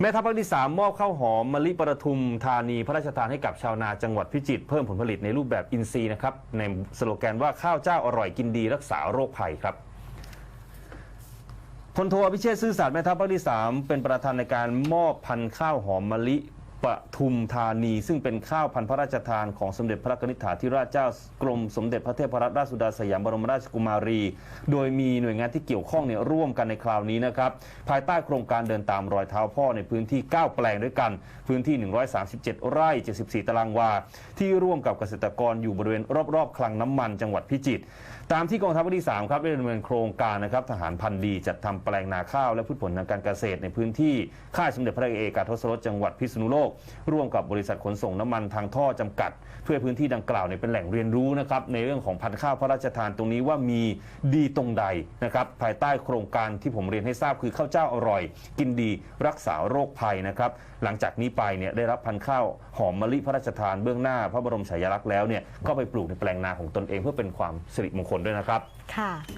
แม่ทัพภาคที่ 3 มอบข้าวหอมมะลิประทุมธานีพระราชทานให้กับชาวนาจังหวัดพิจิตรเพิ่มผลผลิตในรูปแบบอินทรีย์นะครับ ในสโลแกนว่าข้าวเจ้าอร่อยกินดีรักษาโรคภัยครับพลโทอภิเชษซื่อสัตย์แม่ทัพภาคที่ 3 เป็นประธานในการมอบพันธุ์ข้าวหอมมะลิ ปทุมธานี ซึ่งเป็นข้าวพันธุ์พระราชทานของสมเด็จพระกนิษฐาธิราชเจ้ากรมสมเด็จพระเทพรัตนราชสุดาสยามบรมราชกุมารี โดยมีหน่วยงานที่เกี่ยวข้องเนี่ยร่วมกันในคราวนี้นะครับ ภายใต้โครงการเดินตามรอยเท้าพ่อในพื้นที่ 9 แปลงด้วยกัน พื้นที่ 137 ไร่ 74 ตารางวา ที่ร่วมกับเกษตรกรอยู่บริเวณรอบๆ คลังน้ำมันจังหวัดพิจิตรตามที่กองทัพภาคที่3ครับได้ดำเนินโครงการนะครับทหารพันธุ์ดีจัดทำแปลงนาข้าวและพืชผลทางการเกษตรในพื้นที่ค่ายสมเด็จพระเอกาทศรสจังหวัดพิษณุโลกร่วมกับบริษัทขนส่งน้ำมันทางท่อจำกัด เพื่อพื้นที่ดังกล่าวเนี่ยเป็นแหล่งเรียนรู้นะครับในเรื่องของพันธุ์ข้าวพระราชทานตรงนี้ว่ามีดีตรงใดนะครับภายใต้โครงการที่ผมเรียนให้ทราบคือข้าวเจ้าอร่อย กินดีรักษาโรคภัยนะครับหลังจากนี้ไปเนี่ยได้รับพันธุ์ข้าวหอมมะลิพระราชทานเบื้องหน้า พระบรมฉายาลักษณ์แล้วเนี่ยก็ไปปลูกในแปลงนาของตนเองเพื่อเป็นความสิริมงคลด้วยนะครับ ค่ะ